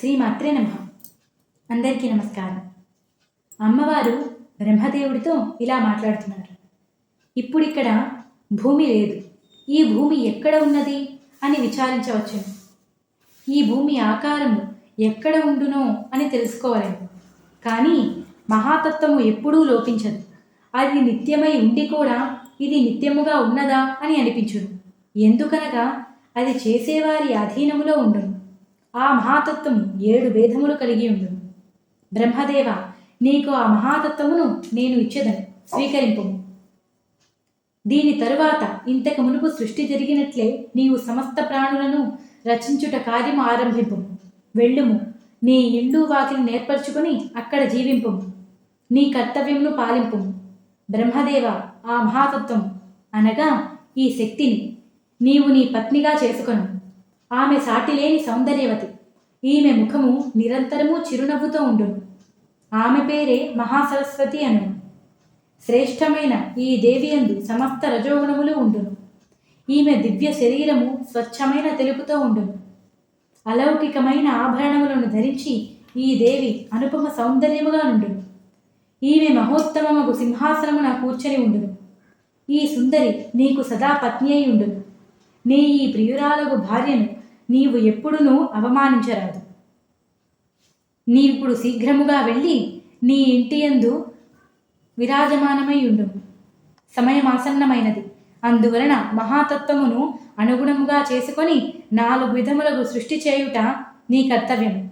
శ్రీమాత్రే నమ. అందరికీ నమస్కారం. అమ్మవారు బ్రహ్మదేవుడితో ఇలా మాట్లాడుతున్నారు. ఇప్పుడు ఇక్కడ భూమి లేదు. ఈ భూమి ఎక్కడ ఉన్నది అని విచారించవచ్చును. ఈ భూమి ఆకారము ఎక్కడ ఉండునో అని తెలుసుకోవాలని. కానీ మహాతత్వము ఎప్పుడూ లోపించదు. అది నిత్యమై ఉండి కూడా ఇది నిత్యముగా ఉన్నదా అని అనిపించును. ఎందుకనగా అది చేసేవారి అధీనములో ఉండును. ఆ మహాతత్వము ఏడు భేదములు కలిగి ఉండు బ్రహ్మదేవ నీకు ఆ మహాతత్వమును నేను ఇచ్చేదను. స్వీకరింపుము. దీని తరువాత ఇంతకు మునుపు సృష్టి జరిగినట్లే నీవు సమస్త ప్రాణులను రచించుట కార్యము ఆరంభింపు వెళ్ళుము. నీ ఇల్లు వాకిని నేర్పరచుకొని అక్కడ జీవింపుము. నీ కర్తవ్యమును పాలింపుము. బ్రహ్మదేవ ఆ మహాతత్వం అనగా ఈ శక్తిని నీవు నీ పత్నిగా చేసుకొను ఆమె సాటిలేని సౌందర్యవతి. ఈమె ముఖము నిరంతరము చిరునవ్వుతో ఉండును. ఆమె పేరే మహాసరస్వతి అను శ్రేష్టమైన ఈ దేవియందు సమస్త రజోగుణములు ఉండును. ఈమె దివ్య శరీరము స్వచ్ఛమైన తెలుపుతో ఉండును. అలౌకికమైన ఆభరణములను ధరించి ఈ దేవి అనుపమ సౌందర్యముగా నుండును. ఈమె మహోత్తమముకు సింహాసనమున కూర్చొని ఉండును. ఈ సుందరి నీకు సదా పత్ని అయి ఉండును. నీ ఈ ప్రియురాలకు భార్యను నీవు ఎప్పుడునూ అవమానించరాదు. నీవిప్పుడు శీఘ్రముగా వెళ్ళి నీ ఇంటి యందు విరాజమానమై ఉండుము సమయం ఆసన్నమైనది. అందువలన మహాతత్వమును అనుగుణముగా చేసుకొని నాలుగు విధములకు సృష్టి చేయుట నీ కర్తవ్యము.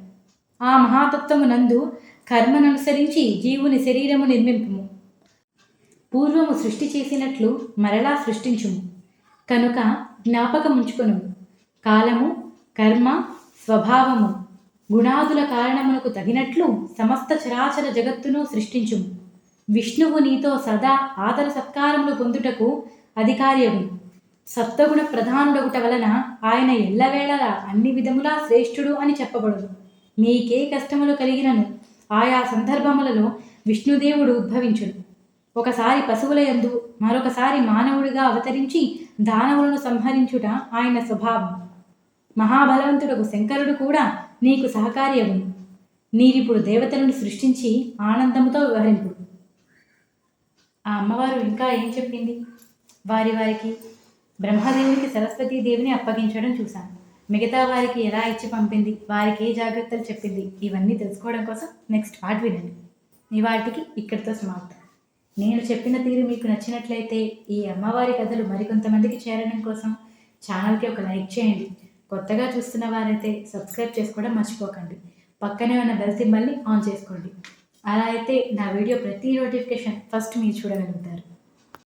ఆ మహాతత్వమునందు కర్మననుసరించి జీవుని శరీరము నిర్మింపుము. పూర్వము సృష్టి చేసినట్లు మరలా సృష్టించుము. కనుక జ్ఞాపకముంచుకొను కాలము కర్మ స్వభావము గుణాదుల కారణమునకు తగినట్లు సమస్త చరాచర జగత్తును సృష్టించుము. విష్ణువు నీతో సదా ఆదర సత్కారములు పొందుటకు అధికార్యము. సప్తగుణ ప్రధానుడగుట వలన ఆయన ఎల్లవేళలా అన్ని విధములా శ్రేష్ఠుడు అని చెప్పబడదు మీకే కష్టములు కలిగినను. ఆయా సందర్భములలో విష్ణుదేవుడు ఉద్భవించుడు ఒకసారి పశువుల యందు మరొకసారి మానవుడిగా అవతరించి దానవులను సంహరించుట ఆయన స్వభావం. మహాబలవంతుడకు శంకరుడు కూడా నీకు సహకార్యము. నీవిప్పుడు దేవతలను సృష్టించి ఆనందముతో వ్యవహరింపు ఆ అమ్మవారు ఇంకా ఏం చెప్పింది? వారి వారికి బ్రహ్మదేవునికి సరస్వతీదేవిని అప్పగించడం చూశాను. మిగతా వారికి ఎలా ఇచ్చి పంపింది? వారికి ఏ జాగ్రత్తలు చెప్పింది? ఇవన్నీ తెలుసుకోవడం కోసం నెక్స్ట్ పార్ట్ వినండి. ఇవాటికి ఇక్కడితో సమాప్తం. నేను చెప్పిన తీరు మీకు నచ్చినట్లయితే ఈ అమ్మవారి కథలు మరికొంతమందికి చేరడం కోసం ఛానల్కి ఒక లైక్ చేయండి. కొత్తగా చూస్తున్న వారైతే సబ్స్క్రైబ్ చేసుకోవడం మర్చిపోకండి. పక్కనే ఉన్న బెల్ సింబల్ని ఆన్ చేసుకోండి. అలా అయితే నా వీడియో ప్రతి నోటిఫికేషన్ ఫస్ట్ మీరు చూడగలుగుతారు.